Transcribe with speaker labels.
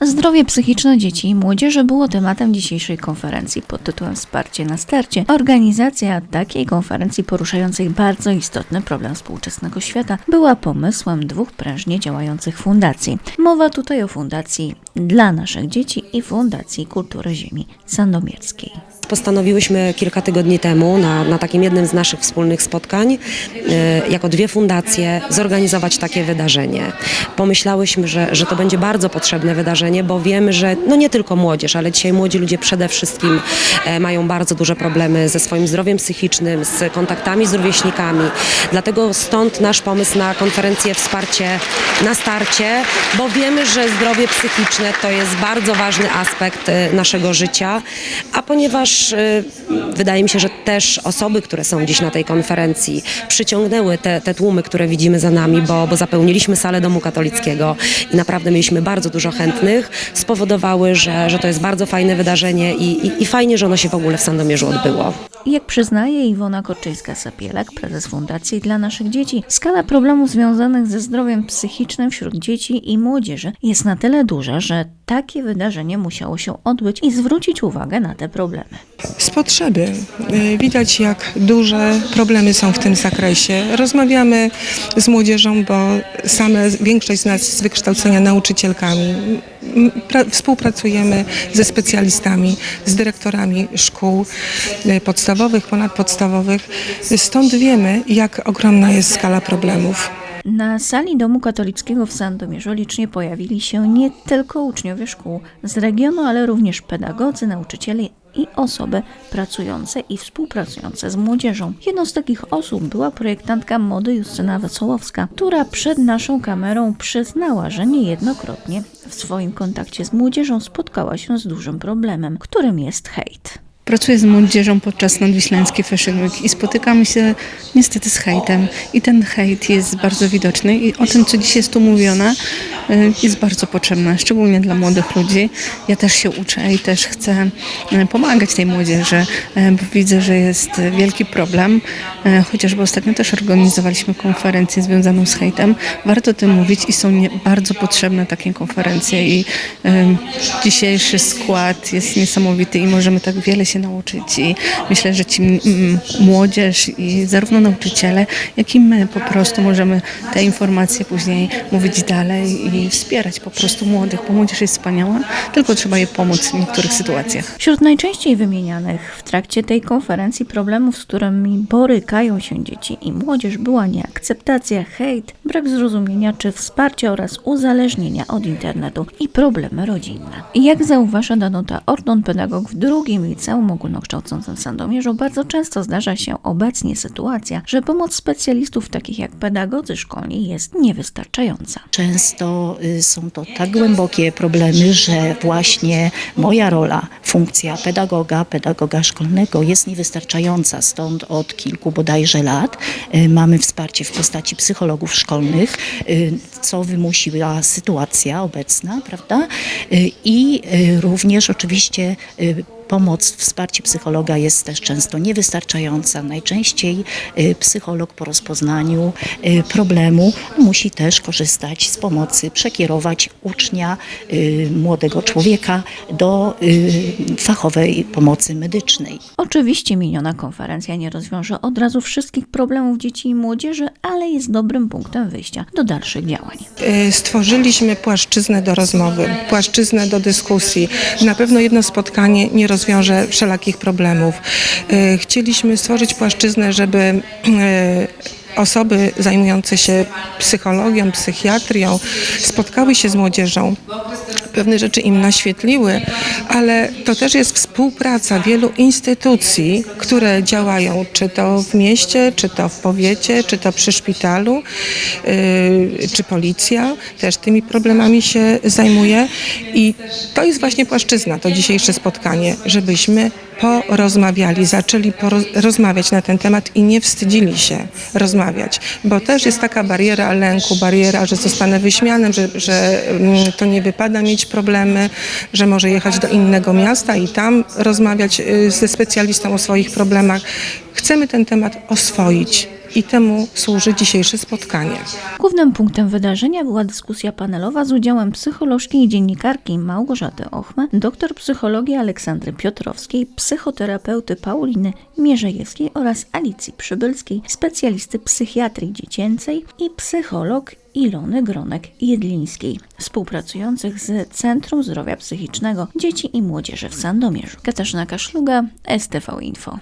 Speaker 1: Zdrowie psychiczne dzieci i młodzieży było tematem dzisiejszej konferencji pod tytułem Wsparcie na starcie. Organizacja takiej konferencji poruszającej bardzo istotny problem współczesnego świata była pomysłem dwóch prężnie działających fundacji. Mowa tutaj o Fundacji dla naszych dzieci i Fundacji Kultury Ziemi Sandomierskiej.
Speaker 2: Postanowiłyśmy kilka tygodni temu na, na takim jednym z naszych wspólnych spotkań, e, jako dwie fundacje, zorganizować takie wydarzenie. Pomyślałyśmy, że, że to będzie bardzo potrzebne wydarzenie, bo wiemy, że no nie tylko młodzież, ale dzisiaj młodzi ludzie przede wszystkim e, mają bardzo duże problemy ze swoim zdrowiem psychicznym, z kontaktami z rówieśnikami. Dlatego stąd nasz pomysł na konferencję Wsparcie na starcie, bo wiemy, że zdrowie psychiczne to jest bardzo ważny aspekt e, naszego życia, a ponieważ e, wydaje mi się, że też osoby, które są dziś na tej konferencji przyciągnęły te, te tłumy, które widzimy za nami, bo, bo zapełniliśmy salę domu katolickiego i naprawdę mieliśmy bardzo dużo chętnych, spowodowały, że, że to jest bardzo fajne wydarzenie i, i, i fajnie, że ono się w ogóle w Sandomierzu odbyło.
Speaker 1: Jak przyznaje Iwona Korczyńska-Sapielak, prezes Fundacji dla naszych dzieci, skala problemów związanych ze zdrowiem psychicznym wśród dzieci i młodzieży jest na tyle duża, że takie wydarzenie musiało się odbyć i zwrócić uwagę na te problemy.
Speaker 3: Z potrzeby. Y, Widać, jak duże problemy są w tym zakresie. Rozmawiamy z młodzieżą, bo same większość z nas z wykształcenia nauczycielkami. Współpracujemy ze specjalistami, z dyrektorami szkół y, podstawowych, ponadpodstawowych. Stąd wiemy, jak ogromna jest skala problemów.
Speaker 1: Na sali Domu Katolickiego w Sandomierzu licznie pojawili się nie tylko uczniowie szkół z regionu, ale również pedagodzy, nauczyciele i osoby pracujące i współpracujące z młodzieżą. Jedną z takich osób była projektantka mody Justyna Wesołowska, która przed naszą kamerą przyznała, że niejednokrotnie w swoim kontakcie z młodzieżą spotkała się z dużym problemem, którym jest hejt.
Speaker 4: Pracuję z młodzieżą podczas Nadwiślańskiej Fashion Week i spotykamy się niestety z hejtem. I ten hejt jest bardzo widoczny i o tym, co dzisiaj jest tu mówione, jest bardzo potrzebne, szczególnie dla młodych ludzi. Ja też się uczę i też chcę y, pomagać tej młodzieży, y, bo widzę, że jest wielki problem. Y, Chociażby ostatnio też organizowaliśmy konferencję związaną z hejtem. Warto o tym mówić i są bardzo potrzebne takie konferencje i y, dzisiejszy skład jest niesamowity i możemy tak wiele się nauczyć i myślę, że ci młodzież i zarówno nauczyciele, jak i my po prostu możemy te informacje później mówić dalej i wspierać po prostu młodych, bo młodzież jest wspaniała, tylko trzeba jej pomóc w niektórych sytuacjach.
Speaker 1: Wśród najczęściej wymienianych w trakcie tej konferencji problemów, z którymi borykają się dzieci i młodzież, była nieakceptacja, hejt, brak zrozumienia czy wsparcia oraz uzależnienia od internetu i problemy rodzinne. I Jak zauważa Danuta Orton, pedagog w drugim liceum ogólnokształcącym w Sandomierzu, bardzo często zdarza się obecnie sytuacja, że pomoc specjalistów takich jak pedagodzy szkolni jest niewystarczająca.
Speaker 5: Często y, są to tak głębokie problemy, że właśnie moja rola, funkcja pedagoga, pedagoga szkolnego jest niewystarczająca. Stąd od kilku bodajże lat y, mamy wsparcie w postaci psychologów szkolnych, y, co wymusiła sytuacja obecna, prawda? I również oczywiście Pomoc, wsparcie psychologa jest też często niewystarczająca. Najczęściej y, psycholog po rozpoznaniu y, problemu musi też korzystać z pomocy, przekierować ucznia, y, młodego człowieka do fachowej pomocy medycznej.
Speaker 1: Oczywiście miniona konferencja nie rozwiąże od razu wszystkich problemów dzieci i młodzieży, ale jest dobrym punktem wyjścia do dalszych działań.
Speaker 3: Stworzyliśmy płaszczyznę do rozmowy, płaszczyznę do dyskusji. Na pewno jedno spotkanie nie rozwiąże wszelakich problemów. Y, Chcieliśmy stworzyć płaszczyznę, żeby y, osoby zajmujące się psychologią, psychiatrią spotkały się z młodzieżą, pewne rzeczy im naświetliły, ale to też jest współpraca wielu instytucji, które działają, czy to w mieście, czy to w powiecie, czy to przy szpitalu, yy, czy policja też tymi problemami się zajmuje. I to jest właśnie płaszczyzna, to dzisiejsze spotkanie, żebyśmy porozmawiali, zaczęli rozmawiać na ten temat i nie wstydzili się rozmawiać, bo też jest taka bariera lęku, bariera, że zostanę wyśmianym, że, że mm, to nie wypada mieć problemy, że może jechać do innego miasta i tam rozmawiać y, ze specjalistą o swoich problemach. Chcemy ten temat oswoić. I temu służy dzisiejsze spotkanie.
Speaker 1: Głównym punktem wydarzenia była dyskusja panelowa z udziałem psycholożki i dziennikarki Małgorzaty Ochmy, doktor psychologii Aleksandry Piotrowskiej, psychoterapeuty Pauliny Mierzejewskiej oraz Alicji Przybylskiej, specjalisty psychiatrii dziecięcej i psycholog Ilony Gronek-Jedlińskiej, współpracujących z Centrum Zdrowia Psychicznego Dzieci i Młodzieży w Sandomierzu. Katarzyna Kaszluga, STV Info.